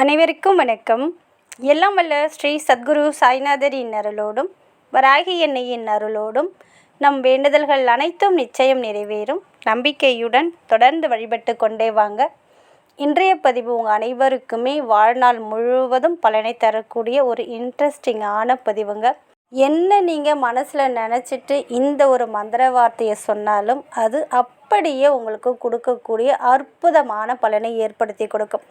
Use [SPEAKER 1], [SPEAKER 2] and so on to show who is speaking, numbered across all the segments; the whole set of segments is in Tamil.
[SPEAKER 1] அனைவருக்கும் வணக்கம். எல்லாம் வல்ல ஸ்ரீ சத்குரு சாய்நாதரின் அருளோடும் வராகி எண்ணெயின் அருளோடும் நம் வேண்டுதல்கள் அனைத்தும் நிச்சயம் நிறைவேறும். நம்பிக்கையுடன் தொடர்ந்து வழிபட்டு கொண்டே வாங்க. இன்றைய பதிவு உங்கள் அனைவருக்குமே வாழ்நாள் முழுவதும் பலனை தரக்கூடிய ஒரு இன்ட்ரெஸ்டிங்கான பதிவுங்க. என்ன நீங்கள் மனசில் நினச்சிட்டு இந்த ஒரு மந்திர வார்த்தையை சொன்னாலும் அது அப் அப்படியே உங்களுக்கு கொடுக்கக்கூடிய அற்புதமான பலனை ஏற்படுத்தி கொடுக்கும்.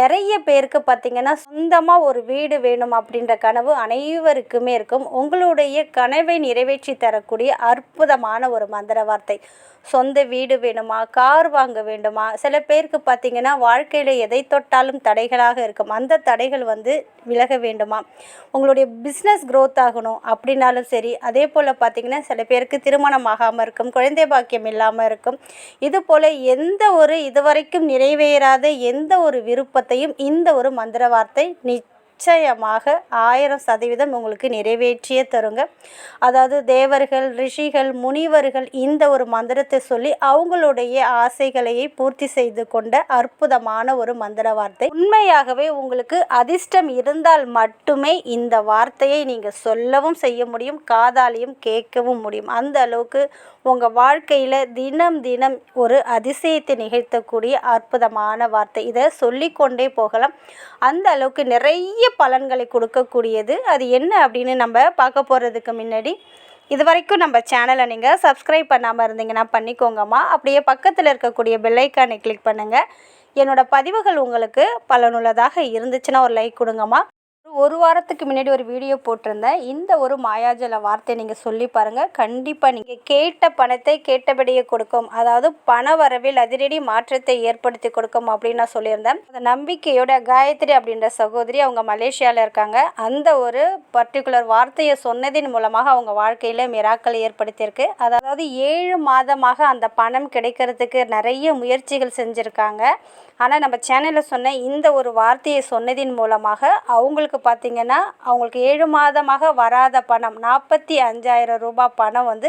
[SPEAKER 1] நிறைய பேருக்கு பார்த்திங்கன்னா சொந்தமாக ஒரு வீடு வேணும் அப்படின்ற கனவு அனைவருக்குமே இருக்கும். உங்களுடைய கனவை நிறைவேற்றி தரக்கூடிய அற்புதமான ஒரு மந்திர வார்த்தை. சொந்த வீடு வேணுமா? கார் வாங்க வேண்டுமா? சில பேருக்கு பார்த்திங்கன்னா வாழ்க்கையில் எதை தொட்டாலும் தடைகளாக இருக்கும். அந்த தடைகள் வந்து விலக வேண்டுமா? உங்களுடைய பிஸ்னஸ் க்ரோத் ஆகணும் அப்படின்னாலும் சரி. அதே போல் பார்த்திங்கன்னா சில பேருக்கு திருமணம் ஆகாமல் இருக்கும். குழந்தை பாக்கியம் இல்லாமல் இருக்கும். இதுபோல் எந்த ஒரு இதுவரைக்கும் நிறைவேறாத எந்த ஒரு விருப்பத்தையும் இந்த ஒரு மந்திர வார்த்தை நி நிச்சயமாக ஆயிரம் சதவீதம் உங்களுக்கு நிறைவேற்றியே தருங்க. அதாவது தேவர்கள் ரிஷிகள் முனிவர்கள் இந்த ஒரு மந்திரத்தை சொல்லி அவங்களுடைய ஆசைகளையே பூர்த்தி செய்து கொண்ட அற்புதமான ஒரு மந்திர வார்த்தை. உண்மையாகவே உங்களுக்கு அதிர்ஷ்டம் இருந்தால் மட்டுமே இந்த வார்த்தையை நீங்கள் சொல்லவும் செய்ய முடியும் காதாலையும் கேட்கவும் முடியும். அந்த அளவுக்கு உங்கள் வாழ்க்கையில் தினம் தினம் ஒரு அதிசயத்தை நிகழ்த்தக்கூடிய அற்புதமான வார்த்தை. இதை சொல்லிக்கொண்டே போகலாம். அந்த அளவுக்கு நிறைய பலன்களை கொடுக்கக்கூடியது. அது என்ன அப்படின்னு நம்ம பார்க்க போகிறதுக்கு முன்னாடி இது வரைக்கும் நம்ம சேனலை நீங்கள் சப்ஸ்கிரைப் பண்ணாமல் இருந்தீங்கன்னா பண்ணிக்கோங்கம்மா. அப்படியே பக்கத்தில் இருக்கக்கூடிய பெல்லைக்கானை கிளிக் பண்ணுங்கள் என்னோடய பதிவுகள் உங்களுக்கு பலனுள்ளதாக இருந்துச்சுன்னா ஒரு லைக் கொடுங்கம்மா. ஒரு வாரத்துக்கு முன்னாடி ஒரு வீடியோ போட்டிருந்தேன். இந்த ஒரு மாயாஜல வார்த்தையை நீங்கள் சொல்லி பாருங்கள் கண்டிப்பாக நீங்கள் கேட்ட பணத்தை கேட்டபடியே கொடுக்கும். அதாவது பண வரவில் அதிரடி மாற்றத்தை ஏற்படுத்தி கொடுக்கும் அப்படின்னு நான் சொல்லியிருந்தேன். அந்த நம்பிக்கையோட காயத்ரி அப்படின்ற சகோதரி அவங்க மலேசியாவில் இருக்காங்க. அந்த ஒரு பர்டிகுலர் வார்த்தையை சொன்னதின் மூலமாக அவங்க வாழ்க்கையில் மிராக்கள் ஏற்படுத்தியிருக்கு. அதாவது ஏழு மாதமாக அந்த பணம் கிடைக்கிறதுக்கு நிறைய முயற்சிகள் செஞ்சுருக்காங்க. ஆனால் நம்ம சேனலில் சொன்ன இந்த ஒரு வார்த்தையை சொன்னதின் மூலமாக அவங்களுக்கு பார்த்திங்கன்னா அவங்களுக்கு ஏழு மாதமாக வராத பணம் நாற்பத்தி அஞ்சாயிரம் ரூபாய் பணம் வந்து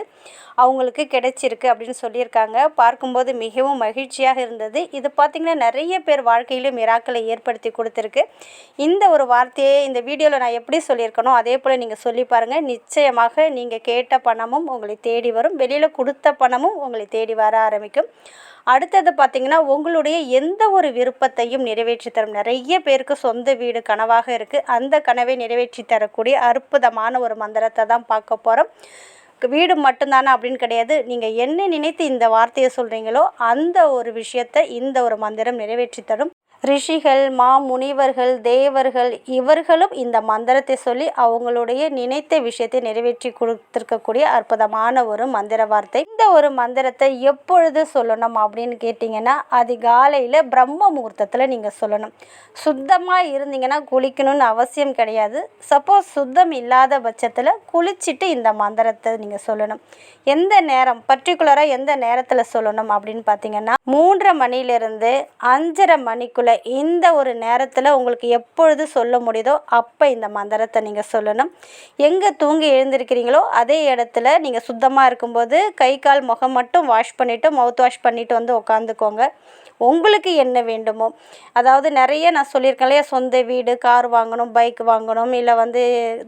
[SPEAKER 1] அவங்களுக்கு கிடைச்சிருக்கு அப்படின்னு சொல்லியிருக்காங்க. பார்க்கும்போது மிகவும் மகிழ்ச்சியாக இருந்தது. இது பார்த்திங்கன்னா நிறைய பேர் வாழ்க்கையிலும் மிராக்களை ஏற்படுத்தி கொடுத்துருக்கு. இந்த ஒரு வார்த்தையை இந்த வீடியோவில் நான் எப்படி சொல்லியிருக்கணும் அதே போல் நீங்கள் சொல்லி பாருங்கள் நிச்சயமாக நீங்கள் கேட்ட பணமும் உங்களை தேடி வரும். வெளியில் கொடுத்த பணமும் உங்களை தேடி வர ஆரம்பிக்கும். அடுத்தது பார்த்திங்கன்னா உங்களுடைய எந்த ஒரு விருப்பத்தையும் நிறைவேற்றி தரும். நிறைய பேருக்கு சொந்த வீடு கனவாக இருக்குது அந்த கனவை நிறைவேற்றி தரக்கூடிய அற்புதமான ஒரு மந்திரத்தை தான் பார்க்க போகிறோம் வீடு மட்டும்தானா அப்படின்னு கிடையாது. நீங்கள் என்ன நினைத்து இந்த வார்த்தையை சொல்கிறீங்களோ அந்த ஒரு விஷயத்தை இந்த ஒரு மந்திரம் நிறைவேற்றி தரும். ரிஷிகள் மா முனிவர்கள் தேவர்கள் இவர்களும் இந்த மந்திரத்தை சொல்லி அவங்களுடைய நினைத்த விஷயத்தை நிறைவேற்றி கொடுத்துருக்கக்கூடிய அற்புதமான ஒரு மந்திர வார்த்தை. இந்த ஒரு மந்திரத்தை எப்பொழுது சொல்லணும் அப்படின்னு கேட்டிங்கன்னா அதிகாலையில் பிரம்ம முகூர்த்தத்தில் நீங்கள் சொல்லணும். சுத்தமாக இருந்தீங்கன்னா குளிக்கணும்னு அவசியம் கிடையாது. சப்போஸ் சுத்தம் இல்லாத பட்சத்தில் குளிச்சுட்டு இந்த மந்திரத்தை நீங்கள் சொல்லணும். எந்த நேரம் பர்டிகுலராக எந்த நேரத்தில் சொல்லணும் அப்படின்னு பார்த்தீங்கன்னா மூன்றரை மணிலேருந்து அஞ்சரை மணிக்குள்ளே இந்த ஒரு நேரத்தில் உங்களுக்கு எப்பொழுது சொல்ல முடியுதோ அப்போ இந்த மந்திரத்தை நீங்கள் சொல்லணும். எங்கே தூங்கி எழுந்திருக்கிறீங்களோ அதே இடத்துல நீங்கள் சுத்தமாக இருக்கும்போது கை கால் முகம் மட்டும் வாஷ் பண்ணிவிட்டு மவுத் வாஷ் பண்ணிவிட்டு வந்து உட்காந்துக்கோங்க உங்களுக்கு என்ன வேண்டுமோ. அதாவது நிறைய நான் சொல்லியிருக்கேன் இல்லையா சொந்த வீடு கார் வாங்கணும் பைக் வாங்கணும் இல்லை வந்து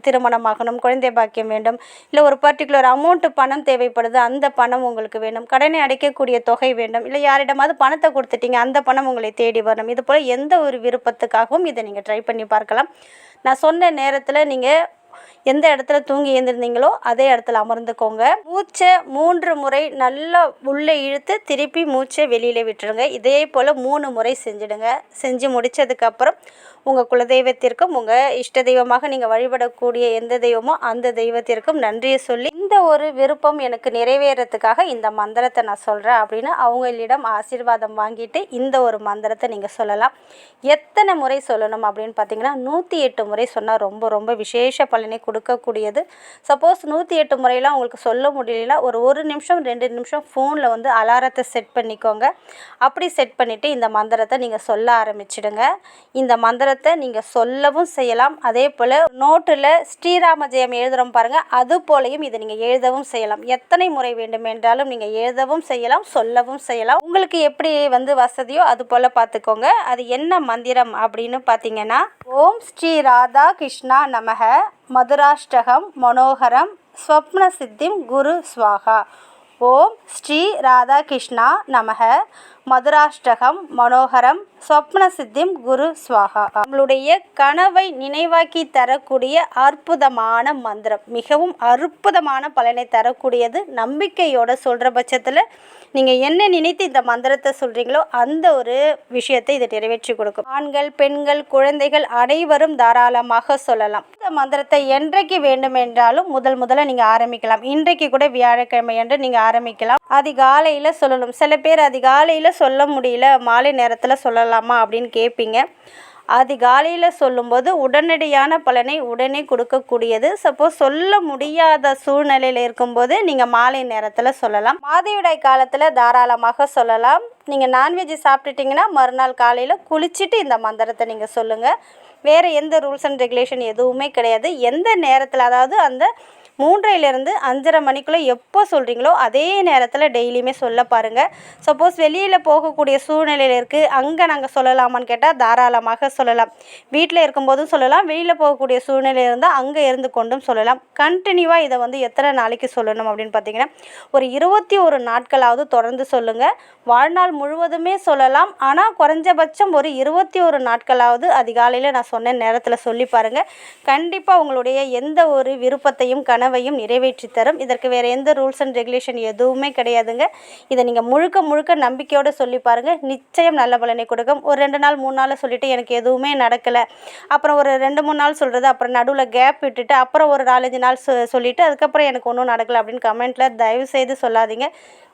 [SPEAKER 1] திருமணம் ஆகணும் குழந்தை பாக்கியம் வேண்டும் இல்லை ஒரு பர்டிகுலர் அமௌண்ட்டு பணம் தேவைப்படுது அந்த பணம் உங்களுக்கு வேணும். கடனை அடைக்கக்கூடிய தொகை வேண்டும் இல்லை யாரிடமாவது பணத்தை கொடுத்துட்டீங்க அந்த பணம் உங்களை தேடி வரணும். இது போல் எந்த ஒரு விருப்பத்துக்காகவும் இதை நீங்கள் ட்ரை பண்ணி பார்க்கலாம். நான் சொன்ன நேரத்தில் நீங்கள் எந்த இடத்துல தூங்கி எழுந்திருந்தீங்களோ அதே இடத்துல அமர்ந்துக்கோங்க. மூச்சை மூன்று முறை நல்லா உள்ளே இழுத்து திருப்பி மூச்சை வெளியில் விட்டுருங்க. இதே போல் மூணு முறை செஞ்சுடுங்க. செஞ்சு முடித்ததுக்கப்புறம் உங்கள் குலதெய்வத்திற்கும் உங்கள் இஷ்ட தெய்வமாக நீங்கள் வழிபடக்கூடிய எந்த தெய்வமோ அந்த தெய்வத்திற்கும் நன்றியை சொல்லி இந்த ஒரு விருப்பம் எனக்கு நிறைவேறத்துக்காக இந்த மந்திரத்தை நான் சொல்கிறேன் அப்படின்னு அவங்களிடம் ஆசீர்வாதம் வாங்கிட்டு இந்த ஒரு மந்திரத்தை நீங்கள் சொல்லலாம். எத்தனை முறை சொல்லணும் அப்படின்னு பார்த்தீங்கன்னா நூற்றி எட்டு முறை சொன்னால் ரொம்ப ரொம்ப விசேஷ பலனை கொடுக்கக்கூடியது. சப்போஸ் நூற்றி எட்டு முறையெல்லாம் உங்களுக்கு சொல்ல முடியலனா ஒரு ஒரு நிமிஷம் ரெண்டு நிமிஷம் ஃபோனில் வந்து அலாரத்தை செட் பண்ணிக்கோங்க. அப்படி செட் பண்ணிவிட்டு இந்த மந்திரத்தை நீங்கள் சொல்ல ஆரம்பிச்சிடுங்க. இந்த மந்திரத்தை நீங்கள் சொல்லவும் செய்யலாம். அதே போல் நோட்டில் ஸ்ரீராம ஜெயம் எழுதுகிறோம் பாருங்கள் அது போலையும் இதை நீங்கள் எழுதவும் செய்யலாம். எத்தனை முறை வேண்டும் என்றாலும் நீங்கள் எழுதவும் செய்யலாம் சொல்லவும் செய்யலாம். உங்களுக்கு எப்படி வந்து வசதியோ அது போல் பார்த்துக்கோங்க. அது என்ன மந்திரம் அப்படின்னு பார்த்தீங்கன்னா ஓம் ஸ்ரீ ராதா கிருஷ்ணா நமக. மதுராஷ்டகம் மனோகரம். ஸ்வப்ன சித்திம் குரு ஸ்வாகா. ஓம் ஸ்ரீ ராதா கிருஷ்ணா நமக. மதுராஷ்டகம் மனோகரம் சொப்ன சித்திம் குரு ஸ்வாகா. நம்மளுடைய கனவை நினைவாக்கி தரக்கூடிய அற்புதமான மந்திரம் மிகவும் அற்புதமான பலனை தரக்கூடியது நம்பிக்கையோட சொல்கிற பட்சத்தில் நீங்கள் என்ன நினைத்து இந்த மந்திரத்தை சொல்கிறீங்களோ அந்த ஒரு விஷயத்தை இதை நிறைவேற்றி கொடுக்கும். ஆண்கள் பெண்கள் குழந்தைகள் அனைவரும் தாராளமாக சொல்லலாம். இந்த மந்திரத்தை என்றைக்கு வேண்டுமென்றாலும் முதல் முதல்ல நீங்கள் ஆரம்பிக்கலாம். இன்றைக்கு கூட வியாழக்கிழமை என்று நீங்கள் ஆரம்பிக்கலாம். அதிகாலையில் சொல்லணும். சில பேர் அதிகாலையில் சொல்ல முடியல. மாலை நேரத்தில் சொல்லலாமா அப்படின்னு கேட்பீங்க அதிகாலையில் சொல்லும்போது உடனடியான பலனை உடனே கொடுக்கக்கூடியது. சப்போஸ் சொல்ல முடியாத சூழ்நிலையில் இருக்கும்போது நீங்கள் மாலை நேரத்தில் சொல்லலாம். மாதவிடாய் காலத்தில் தாராளமாக சொல்லலாம். நீங்கள் நான்வெஜ் சாப்பிட்டுட்டிங்கன்னா மறுநாள் காலையில் குளிச்சுட்டு இந்த மந்திரத்தை நீங்கள் சொல்லுங்கள் வேறு எந்த ரூல்ஸ் அண்ட் ரெகுலேஷன் எதுவுமே கிடையாது. எந்த நேரத்தில் அதாவது அந்த மூன்றையிலேருந்து அஞ்சரை மணிக்குள்ளே எப்போ சொல்கிறீங்களோ அதே நேரத்தில் டெய்லியுமே சொல்ல பாருங்கள் சப்போஸ் வெளியில் போகக்கூடிய சூழ்நிலையில் இருக்குது அங்கே நாங்கள் சொல்லலாமான்னு கேட்டால் தாராளமாக சொல்லலாம். வீட்டில் இருக்கும்போதும் சொல்லலாம். வெளியில் போகக்கூடிய சூழ்நிலை இருந்தால் அங்கே இருந்து கொண்டும் சொல்லலாம். கண்டினியூவாக இதை வந்து எத்தனை நாளைக்கு சொல்லணும் அப்படின்னு பார்த்தீங்கன்னா ஒரு இருபத்தி ஒரு நாட்களாவது தொடர்ந்து சொல்லுங்கள் வாழ்நாள் முழுவதுமே சொல்லலாம். ஆனால் குறைஞ்சபட்சம் ஒரு இருபத்தி ஒரு நாட்களாவது அதிகாலையில் நான் சொன்ன நேரத்தில் சொல்லி பாருங்கள் கண்டிப்பாக உங்களுடைய எந்த ஒரு விருப்பத்தையும் கன கனவையும் நிறைவேற்றி தரும். இதற்கு வேறு எந்த ரூல்ஸ் அண்ட் ரெகுலேஷன் எதுவுமே கிடையாதுங்க. இதை நீங்கள் முழுக்க முழுக்க நம்பிக்கையோடு சொல்லி பாருங்கள் நிச்சயம் நல்ல பலனை கொடுக்கும். ஒரு ரெண்டு நாள் மூணு நாள் சொல்லிவிட்டு எனக்கு எதுவுமே நடக்கலை. அப்புறம் ஒரு ரெண்டு மூணு நாள் சொல்கிறது அப்புறம் நடுவில் கேப் விட்டுட்டு அப்புறம் ஒரு நாலஞ்சு நாள் சொ சொல்லிவிட்டு அதுக்கப்புறம் எனக்கு ஒன்றும் நடக்கலை அப்படின்னு கமெண்ட்டில் தயவு செய்து சொல்லாதீங்க.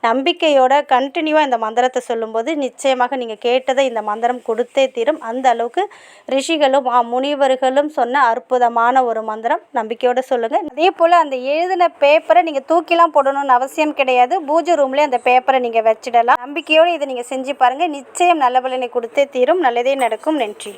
[SPEAKER 1] நம்பிக்கையோட கண்டினியூவாக இந்த மந்திரத்தை சொல்லும்போது நிச்சயமாக நீங்கள் கேட்டதை இந்த மந்திரம் கொடுத்தே தீரும். அந்த அளவுக்கு ரிஷிகளும் முனிவர்களும் சொன்ன அற்புதமான ஒரு மந்திரம். நம்பிக்கையோடு சொல்லுங்கள் அதே போல் அந்த எழுதின பேப்பரை நீங்கள் தூக்கிலாம் போடணும்னு அவசியம் கிடையாது. பூஜை ரூம்லேயே அந்த பேப்பரை நீங்கள் வச்சிடலாம். நம்பிக்கையோடு இதை நீங்கள் செஞ்சு பாருங்கள் நிச்சயம் நல்ல பலனை கொடுத்தே தீரும். நல்லதே நடக்கும். நன்றி